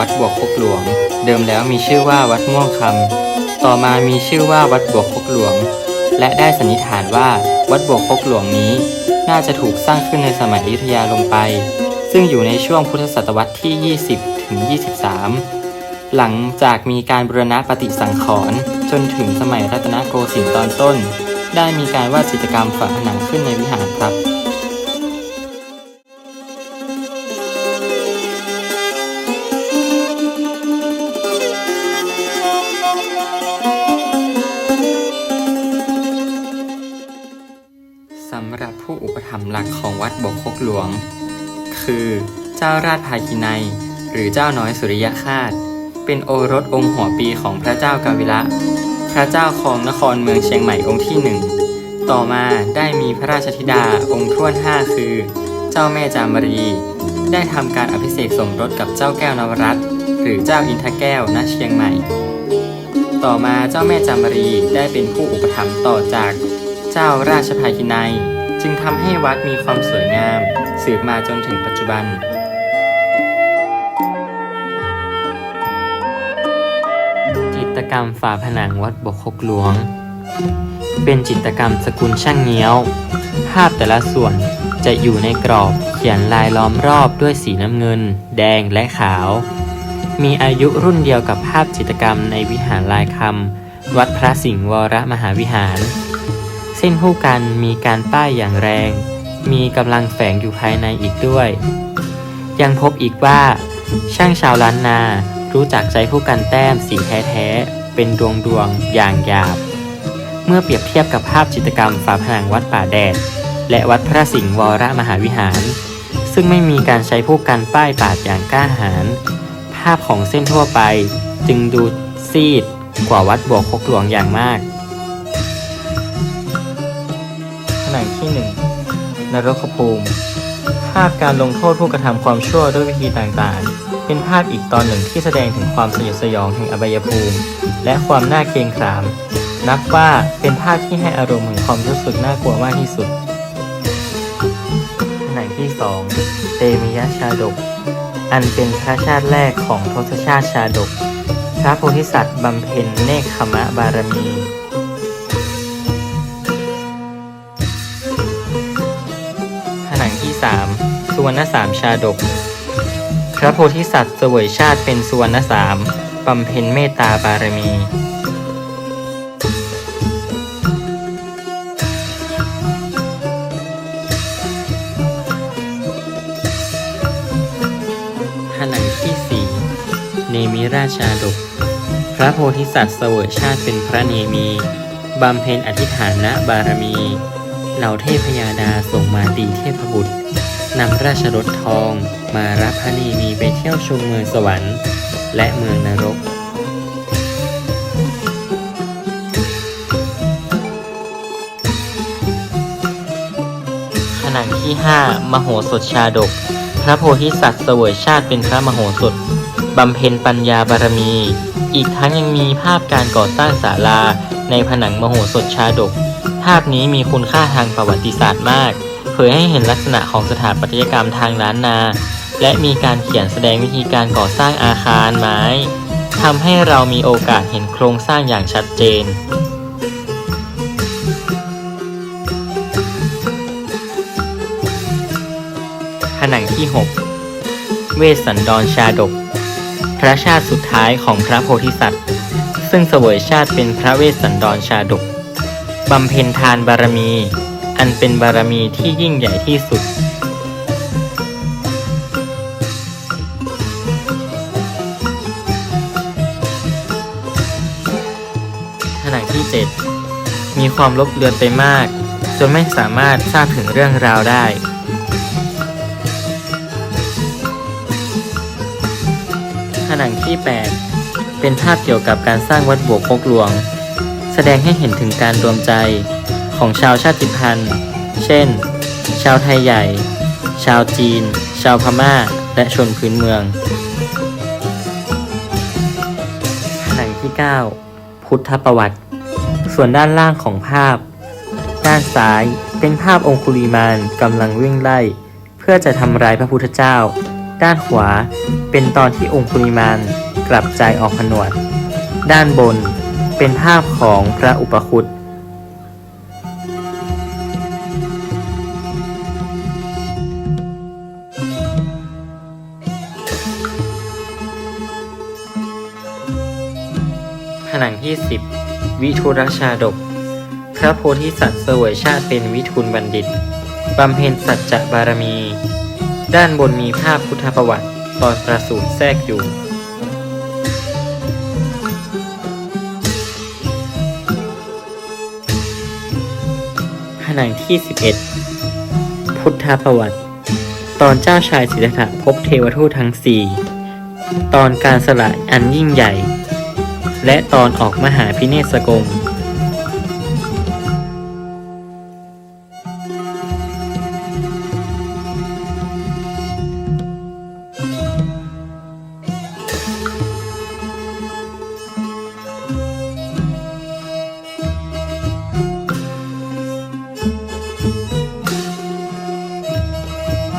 วัดบวกคกหลวง เดิมแล้วมีชื่อว่าวัดม่วงคำต่อมามีชื่อว่าวัดบวกคกหลวง และได้สันนิษฐานว่าวัดบวกคกหลวงนี้ น่าจะถูกสร้างขึ้นในสมัยอยุธยาลงไป ซึ่งอยู่ในช่วงพุทธศตวรรษที่ 20 ถึง 23 หลังจากมีการบูรณะปฏิสังขรณ์จนถึงสมัยรัตนโกสินทร์ตอนต้น ได้มีการวาดจิตรกรรมฝาผนังขึ้นในวิหารครับ วัดบกคกหลวง คือเจ้าราชภาคินัย หรือเจ้าน้อยสุริยคาตเป็นโอรสองค์หัวปีของพระเจ้ากาวิระพระเจ้าของนครเมืองเชียงใหม่องค์ที่หนึ่งต่อมาได้มีพระราชธิดาองค์ท่วนห้าคือ เจ้าแม่จามรี ได้ทำการอภิเษกสมรสกับเจ้าแก้วนวรัตหรือเจ้าอินทแก้วณเชียงใหม่ ต่อมาเจ้าแม่จามรีได้เป็นผู้อุปถัมภ์ต่อจากเจ้าราชภาคินัย จึงทำให้วัดมีความสวยงาม สืบมาจนถึงปัจจุบัน จิตกรรมฝาผนังวัดบกคกหลวง เป็นจิตกรรมสกุลช่างเงี้ยว ภาพแต่ละส่วนจะอยู่ในกรอบเขียนลายล้อมรอบด้วยสีน้ำเงิน แดงและขาว มีอายุรุ่นเดียวกับภาพจิตกรรมในวิหารลายคำวัดพระสิงห์วรมหาวิหาร เส้นผู้กันมีการป้ายอย่างแรง มีกำลังแฝงอยู่ภายในอีกด้วย ยังพบอีกว่า ช่างชาวล้านนารู้จักใช้ผู้กันแต้มสีแท้ๆเป็นดวงดวงๆอย่างหยาบ เมื่อเปรียบเทียบกับภาพจิตรกรรมฝาผนังวัดป่าแดด และวัดพระสิงห์วรมหาวิหาร ซึ่งไม่มีการใช้ผู้กันป้ายปาดอย่างกล้าหาญภาพของเส้นทั่วไปจึงดูซีดกว่าวัดบวกคกหลวงอย่างมาก ผนังที่หนึ่งนรกภูมิ ภาพการลงโทษผู้กระทำความชั่วด้วยวิธีต่างๆ เป็นภาพอีกตอนหนึ่งที่แสดงถึงความสยดสยองแห่งอบายภูมิ และความน่าเกรงขาม นับว่าเป็นภาพที่ให้อารมณ์แห่งความรู้สึกน่ากลัวมากที่สุดผนังที่สองเตมิยะชาดก อันเป็นพระชาติแรกของทศชาติชาดก พระโพธิสัตว์บำเพ็ญเนคขมะบารมี ผนังที่สามสุวรรณสามชาดก พระโพธิสัตว์เสวยชาติเป็นสุวรรณสามบำเพ็ญเมตตาบารมีผนังที่สี่เนมิราชาดก พระโพธิสัตว์เสวยชาติเป็นพระเนมีบำเพ็ญอธิฐานะบารมี เหล่าเทพยาดาส่งมาตีเทพบุตร นำราชรถทองมารับพระเนมีไปเที่ยวชมเมืองสวรรค์ และเมืองนรกผนังที่ 5 มโหสถชาดก พระโพธิสัตว์เสวยชาติเป็นพระมโหสถบำเพ็ญปัญญาบารมี อีกทั้งยังมีภาพการก่อสร้างศาลาในผนังมโหสถชาดก ภาพนี้มีคุณค่าทางประวัติศาสตร์มาก ยให้เห็นลักษณะของสถาปัตยกรรมทางล้านนา และมีการเขียนแสดงวิธีการก่อสร้างอาคารไม้ทำให้เรามีโอกาสเห็นโครงสร้างอย่างชัดเจน ผนังที่ 6 เวสสันดรชาดก พระชาติสุดท้ายของพระโพธิสัตว์ ซึ่งเสวยชาติเป็นพระเวสสันดรชาดกบำเพ็ญทานบารมี อันเป็นบารมีที่ยิ่งใหญ่ที่สุดผนังที่ 7 มีความลบเลือนไปมาก จนไม่สามารถทราบถึงเรื่องราวได้ผนังที่ 8 เป็นภาพเกี่ยวกับการสร้างวัดบวกคกหลวง แสดงให้เห็นถึงการรวมใจ ของชาวชาติพันธุ์ เช่น ชาวไทยใหญ่ ชาวจีน ชาวพม่า และชนพื้นเมืองผนังที่ 9 พุทธประวัติ ส่วนด้านล่างของภาพ ด้านซ้ายเป็นภาพองคุลีมานกำลังวิ่งไล่ เพื่อจะทำร้ายพระพุทธเจ้า ด้านขวาเป็นตอนที่องคุลิมานกลับใจออกผนวด ด้านบนเป็นภาพของพระอุปคุต ที่ 10 วิทุรชาดก พระโพธิสัตว์เสวยชาติเป็นวิทุลบัณฑิต บำเพ็ญสัจจะบารมี ด้านบนมีภาพพุทธประวัติตอนประสูติแทรกอยู่ผนังที่ 11 พุทธประวัติ ตอนเจ้าชายสิทธัตถะพบเทวทูตทั้งสี่ตอนการสละอันยิ่งใหญ่ และตอนออกมหาพิเนศกง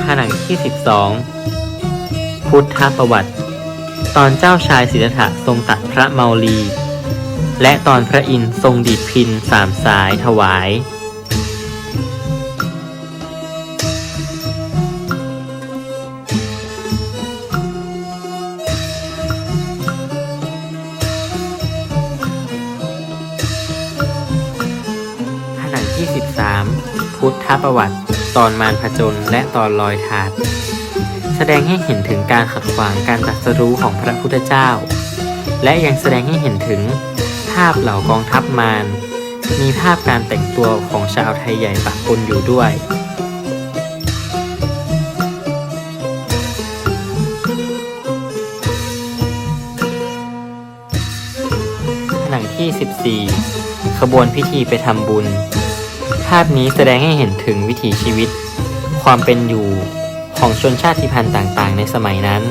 ผนังที่ 12 พุทธประวัติ ตอนเจ้าชายสิทธัตถะทรงตัดพระเมาลี และตอนพระอินทร์ทรงดีดพินสามสายถวายผนังที่ 13 พุทธประวัติ ตอนมารผจญและตอนลอยถาด แสดงให้เห็นถึงการขัดขวางการตรัสรู้ของพระพุทธเจ้า และยังแสดงให้เห็นถึงภาพเหล่ากองทัพมารมีภาพการแต่งตัวของชาวไทยใหญ่ปะปนอยู่ด้วยผนังที่ 14 ขบวนพิธีไปทำบุญ ภาพนี้แสดงให้เห็นถึงวิถีชีวิต ความเป็นอยู่ ของชนชาติพันธุ์ต่างๆ ในสมัยนั้น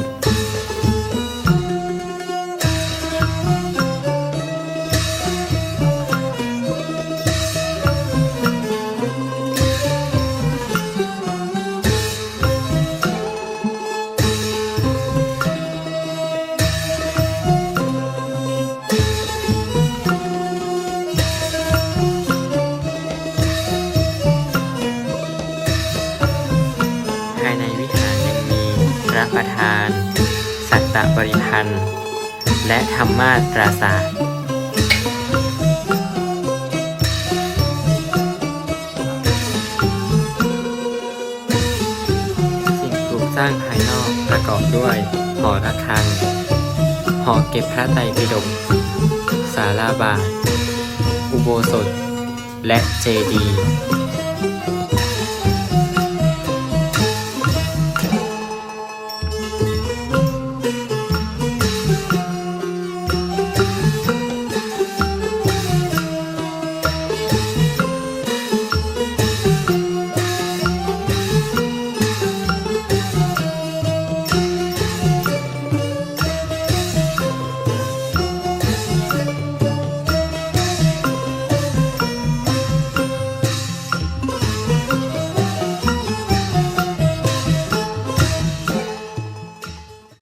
พันธ์ และธรรมาสปราสาทสิ่งปลูกสร้างภายนอกประกอบด้วย หอระฆัง หอเก็บพระไตรปิฎกศาลาบาทอุโบสถ และเจดีย์